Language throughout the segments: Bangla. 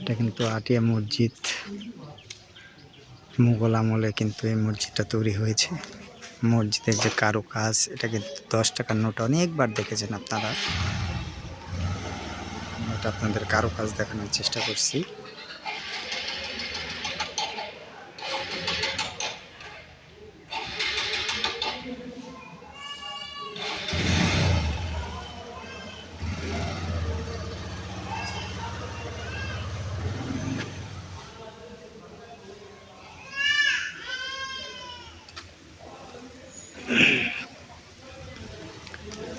এটা কিন্তু আটিয়া মসজিদ। মুঘল আমলে কিন্তু এই মসজিদটা তৈরি হয়েছে। মসজিদের যে কারও কাজ এটা কিন্তু দশ টাকার নোট অনেকবার দেখেছেন আপনারা। এটা আপনাদের কারও কাজ দেখানোর চেষ্টা করছি।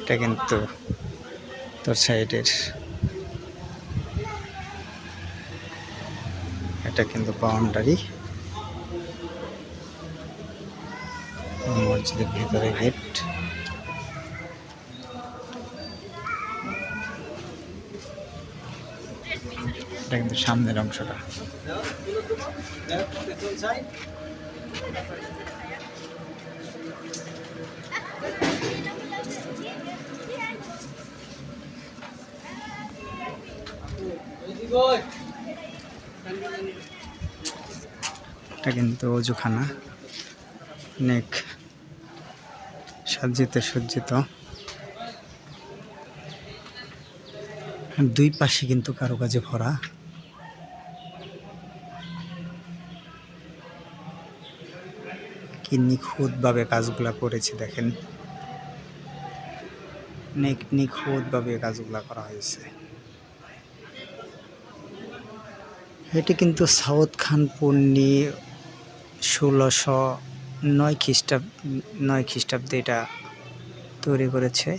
এটা কিন্তু তোর সাইডের। এটা কিন্তু বাউন্ডারি মসজিদের ভিতরে গেট এটা কিন্তু সামনের অংশটা। এটা কিন্তু অজুখানা। অনেক সাজ্জিত সজ্জিত। দুই পাশে কিন্তু কারুকাজে ভরা। কি নিখুঁতভাবে কাজগুলা করেছে দেখেন। নিখুঁতভাবে কাজগুলা করা হয়েছে। এটি কিন্তু সাউথ খান পূর্ণি ষোলোশো নয় খ্রিস্টাব্দ নয় খ্রিস্টাব্দে এটা তৈরি করেছে।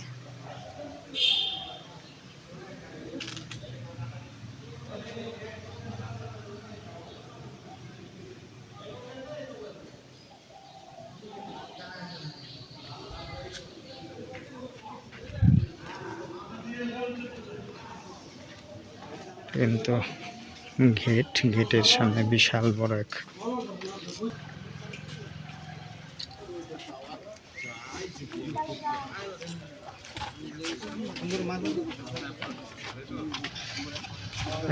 কিন্তু গেট গেটের সামনে বিশাল বড় এক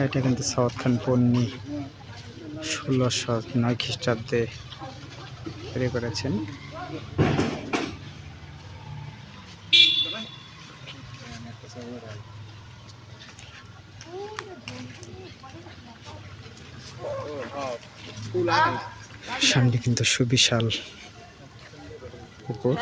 এটা কিন্তু সাউথ খান পন্নি ষোলোশো নয় খ্রিস্টাব্দে তৈরি করেছেন। সামনে কিন্তু সুবিশাল পুকুর।